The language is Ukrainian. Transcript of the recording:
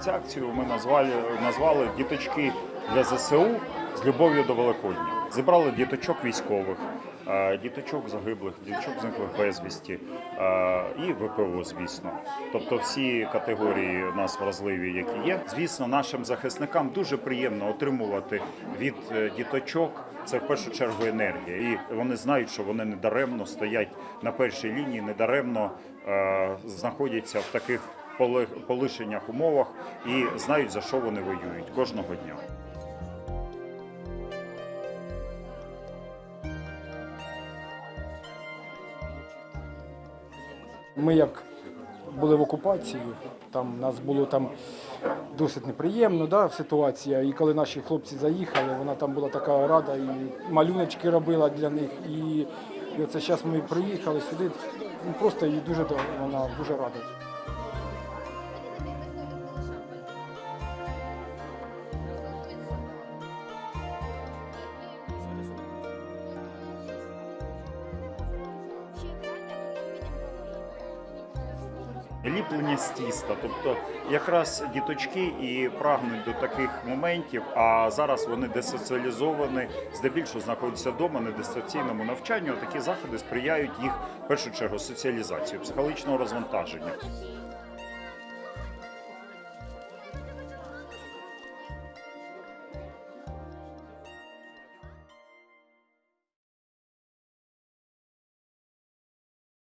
Цю акцію ми назвали, назвали Діточки для ЗСУ з любов'ю до Великодня. Зібрали діточок військових, е, діточок загиблих, діточок зниклих безвісті е, і ВПО, звісно. Тобто всі категорії у нас вразливі, які є. Звісно, нашим захисникам дуже приємно отримувати від е, діточок. Це в першу чергу енергія, і вони знають, що вони недаремно стоять на першій лінії, недаремно знаходяться в таких полишеннях умовах і знають за що вони воюють кожного дня. Ми як були в окупації, там нас було там досить неприємно, да, ситуація. І коли наші хлопці заїхали, вона там була така рада, і малюночки робила для них. І, і оце зараз ми приїхали сюди. Ну, просто їй дуже вона дуже рада. Ліплення з тіста, тобто якраз діточки і прагнуть до таких моментів. А зараз вони десоціалізовані, здебільшого знаходяться вдома на дистанційному навчанню. Такі заходи сприяють їх в першу чергу соціалізацію, психологічного розвантаження.